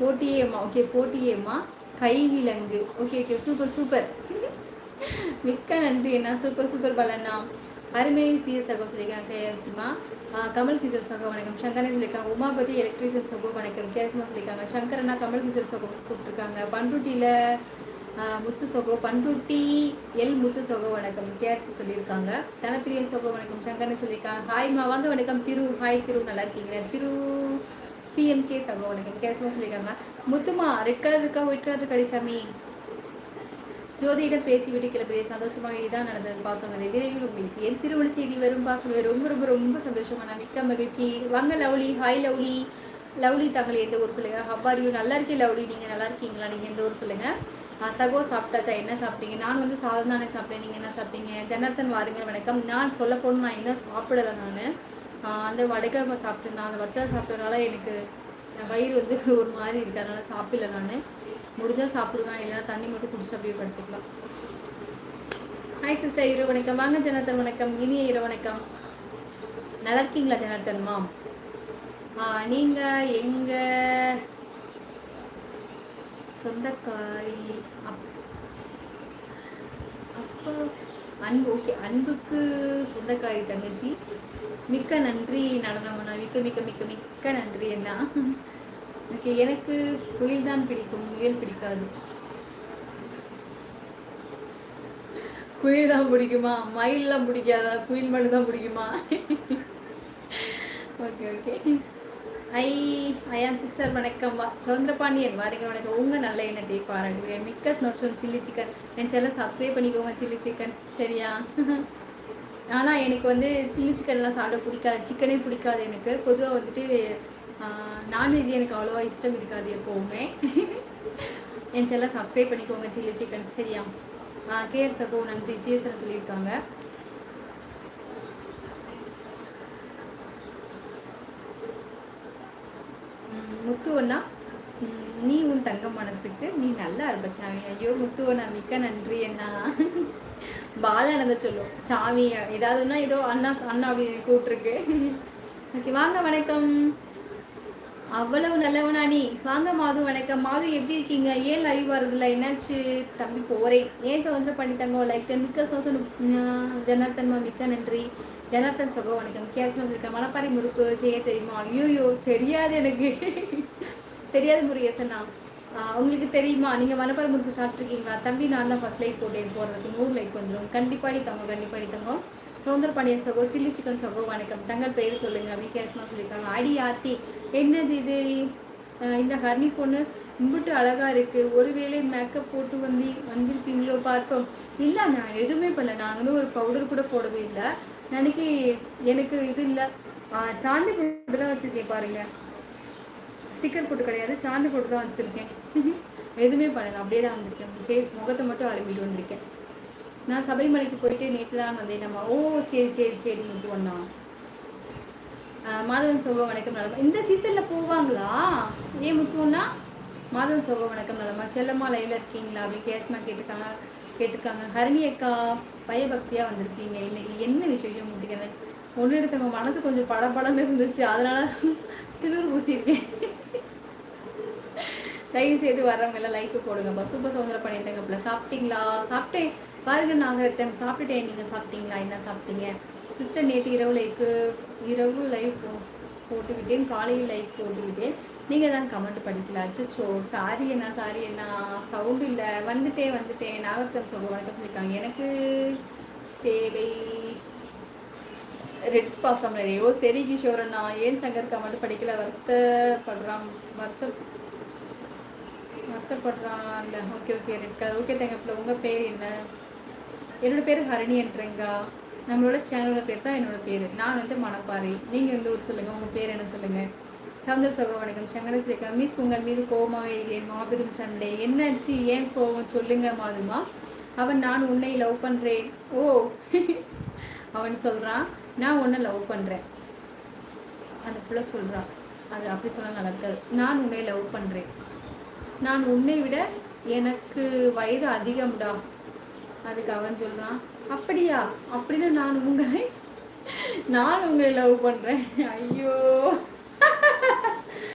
போட்டியேம்மா okay போட்டியேம்மா. கைவிலங்கு. Okay okay super super மிக்க நன்றி அண்ணா. சூப்பர் சூப்பர் பலண்ணா அருமை சிஎஸ் சகோ சொல்லியிருக்காங்க கேஎஸ்மா கமல் கிஷோர் சகோ வணக்கம். சங்கரன் சொல்லியிருக்காங்க. உமாபதி எலக்ட்ரிஷியன் சகோ வணக்கம். கேஎஸ்மா சொல்லியிருக்காங்க. சங்கரண்ணா கமல் கிஷோர் சகோ கூப்பிட்டுருக்காங்க. பண்ருட்டியில் முத்து சகோ பண்ருட்டி எல் முத்து சகோ வணக்கம். கேஎஸ் சொல்லியிருக்காங்க. தனப்பிரியன் சகோ வணக்கம். சங்கரன் சொல்லியிருக்காங்க. ஹாய்மா வாங்க வணக்கம். திரு ஹாய் திரு நல்லா இருக்கீங்களா? திரு பிஎம்கே சகோ வணக்கம் கேஎஸ்மா சொல்லியிருக்காங்க. முத்துமா ரெட் கலர் இருக்கா ஒயிட் கலர் கடிசாமி ஜோதியிடம் பேசிவிட்டு கிளப்பிய சந்தோஷமாக இதான் நடந்தது பாசம் விரைவில் உங்களுக்கு என் திருமண செய்தி வரும் பாசம் ரொம்ப ரொம்ப ரொம்ப சந்தோஷமான மிக்க மகிழ்ச்சி. வாங்க லவ்லி. Hi lovely. லவ்லி தாங்கள் எந்த ஊர் சொல்லுங்க? ஹவ்வாரியூ நல்லா இருக்கே லவ்லி. நீங்கள் நல்லா இருக்கீங்களா? நீங்கள் எந்த ஊர் சொல்லுங்க? சகோ சாப்பிட்டாச்சா? என்ன சாப்பிட்டீங்க? நான் வந்து சாதம் தானே சாப்பிட்டேன். நீங்கள் என்ன சாப்பிட்டீங்க? ஜனார்த்தன் வாருங்க வணக்கம். நான் சொல்ல போகணும் நான் என்ன சாப்பிடலை நான்? அந்த வடைக்கிழமை சாப்பிட்டேன். நான் அந்த வத்தலை சாப்பிட்டதுனால எனக்கு வயிறு வந்து ஒரு மாதிரி இருக்கு. அதனால சாப்பிடல நான். முடிஞ்சால் சாப்பிடுவேன். இல்லைன்னா தண்ணி மட்டும் குடிச்சு அப்படியே படுத்துக்கலாம். ஹாய் சிஸ்டர் இரவு வணக்கம். வாங்க ஜனார்த்தன் வணக்கம். இனிய இரவு வணக்கம். நல்லா இருக்கீங்களா ஜனார்த்தன் மாம்? நீங்கள் எங்கள் அப் அப்போ அன்பு ஓகே அன்புக்கு சொந்தக்காய் தங்கச்சி. மிக்க நன்றி நடனமனா. மிக்க மிக்க மிக்க மிக்க நன்றி என்ன ஓகே எனக்கு குயில் தான் பிடிக்கும் முயல் பிடிக்காது. குயில் தான் பிடிக்குமா? மயிலெலாம் பிடிக்காதா? குயில் மட்டும் தான் பிடிக்குமா? Okay okay. I I'm sister வணக்கம். வா சந்திரபாண்டியன் வாரிங்க வணக்கம். உங்கள் நல்ல எண்ணத்தை பாராட்டுகிறேன். மிக்க சந்தோஷம் சில்லி சிக்கன். என் சேனல் சப்ஸ்கிரைப் பண்ணிக்கோங்க சில்லி சிக்கன். சரியா? ஆனால் எனக்கு வந்து சில்லி சிக்கன்லாம் சாப்பிட பிடிக்காது. சிக்கனே பிடிக்காது எனக்கு. பொதுவாக வந்துட்டு நான்வெஜ் எனக்கு அவ்வளோவா இஷ்டம் இருக்காது எப்போவுமே. என் செல்லாம் சப்ஸ்கிரைப் பண்ணிக்கோங்க சில்லி சிக்கன். சரியா? கேஆர் சகோ நன்றி. சிஎஸ்எல் சொல்லியிருக்காங்க. முத்துவண்ணா நீ உன் தங்க மனசுக்கு நீ நல்லா இருப்ப சாமி ஐயோ முத்துவண்ணா மிக்க நன்றி என்ன பாலானந்த சொல்லும். சாமி ஏதாவதுன்னா ஏதோ அண்ணா அண்ணா அப்படின்னு கூப்பிட்டுருக்கு. ஓகே வாங்க வணக்கம். அவ்வளவு நல்லவனா நீ? வாங்க மாது வணக்கம். மாது எப்படி இருக்கீங்க? ஏன் லைவ் வரதில்ல என்னாச்சு? தம்பி போறேன். ஏன் சுதந்திரம் பண்ணித்தாங்க லைக் டென் மிக்க சோசன் ஜனார்த்தன்மா மிக்க நன்றி. ஜனார்த்தன் சகோ வணக்கம். கேஸ் வந்திருக்கேன் மணப்பாறை முறுக்கு செய்ய தெரியுமா? ஐயோயோ தெரியாது எனக்கு. தெரியாது முருகேசனா உங்களுக்கு தெரியுமா? நீங்கள் மணப்பாறை முறுக்கு சாப்பிட்ருக்கீங்களா தம்பி நான் தான் ஃபஸ்ட் லைக் போட்டேன். போடுறதுக்கு நூறு லைக் வந்துடும் கண்டிப்பாடி தங்க கண்டிப்பாடி தங்கம். சுதந்திர பாண்டியன் சகோ சில்லி சிக்கன் சகோ வணக்கம். தங்கள் பெயர் சொல்லுங்க. வித்தியாசமாக சொல்லியிருக்காங்க. அடி ஆத்தி என்னது இது? இந்த ஹர்னி பொண்ணு இம்பிட்டு அழகா இருக்கு. ஒருவேளை மேக்கப் போட்டு வந்து வந்திருப்பீங்களோ பார்ப்போம். இல்லை நான் எதுவுமே பண்ணல. நான் வந்து ஒரு பவுடர் கூட போடவே இல்லை. நினைக்கி எனக்கு இது இல்லை. சாந்தி பவுடர் தான் வச்சுருக்கேன் பாருங்க. ஸ்டிக்கர் போட்டு கிடையாது சார்ஜ் போட்டு தான் வச்சிருக்கேன். எதுவுமே பண்ணல அப்படியே தான் வந்திருக்கேன். முகத்தை மட்டும் அழுப்பிட்டு வந்திருக்கேன். நான் சபரிமலைக்கு போயிட்டு நேற்று தான் வந்தேன். நம்ம ஓ சரி சரி சரி முத்து ஒண்ணா மாதவன் சோக வணக்கம் நலமா? இந்த சீசனில் போவாங்களா? ஏன் முத்துவோம்னா மாதவன் சோக வணக்கம் நலமா? செல்லம்மா லைவ்ல இருக்கீங்களா? அப்படி கேஸ்மா கேட்டிருக்காங்க கேட்டிருக்காங்க ஹரணி அக்கா பயபக்தியாக வந்திருக்கீங்க. இன்னைக்கு என்ன விசேஷம் முடிக்கிறேன் ஒன்று எடுத்த மனசு கொஞ்சம் படப்படன்னு இருந்துச்சு. அதனால திணூர் பூசியிருக்கேன். தயவு செய்து வர்றவங்க எல்லாம் லைக்கு போடுங்கப்பா. சூப்பர் சவுந்தர பண்ணியிருந்தேங்க சாப்பிட்டீங்களா? சாப்பிட்டேன் பாருங்க நாங்கள் சாப்பிட்டுட்டேன் நீங்கள் சாப்பிட்டீங்களா? என்ன சாப்பிட்டீங்க? சிஸ்டர் நேற்று இரவு லைக்கு இரவு லைவ் போ போட்டுவிட்டேன் காலையில் லைக் போட்டுவிட்டேன் நீங்கள் தான் கமெண்ட் படிக்கல. அச்சோ சாரி என்ன சாரி என்ன சவுண்டு இல்லை. வந்துட்டேன் வந்துட்டேன் நாகரத்தம் சொல்ல வணக்கம் சொல்லியிருக்காங்க. எனக்கு தேவை ரெட் பாசம் ஓ சரி கிஷோரண்ணா ஏன் சங்கர் கமெண்ட் படிக்கல? வருத்தப்படுறான் வருத்த வருத்தப்படுறான்ல okay okay red colour. Okay தேங்கப்பில் உங்கள் பேர் என்ன? என்னோடய பேர் ஹரணி என்றேங்கா நம்மளோட சேனலோட பேர் தான் என்னோட பேர். நான் வந்து மணப்பாறை. நீங்கள் வந்து ஊர் சொல்லுங்கள் உங்கள் பேர் என்ன சொல்லுங்கள் சவுந்தர சகோ வணக்கம். சங்கர மிஸ் உங்கள் மீது கோபமாக இருக்கிறேன் மாபெரும் சண்டை. என்னாச்சு? ஏன் கோபம்? சொல்லுங்க மாதுமா. அவன் நான் உன்னை லவ் பண்ணுறேன் ஓ அவன் சொல்கிறான் நான் உன்னை லவ் பண்ணுறேன் அந்த பிள்ளை சொல்கிறான் அது அப்படி சொன்னால் நல்லா நான் உன்னை லவ் பண்ணுறேன் நான் உன்னை விட எனக்கு வயது அதிகம்டா. அதுக்கு அவன் சொல்கிறான் அப்படியா? அப்படின்னு நான் உங்களை நான் உங்களை லவ் பண்ணுறேன் ஐயோ.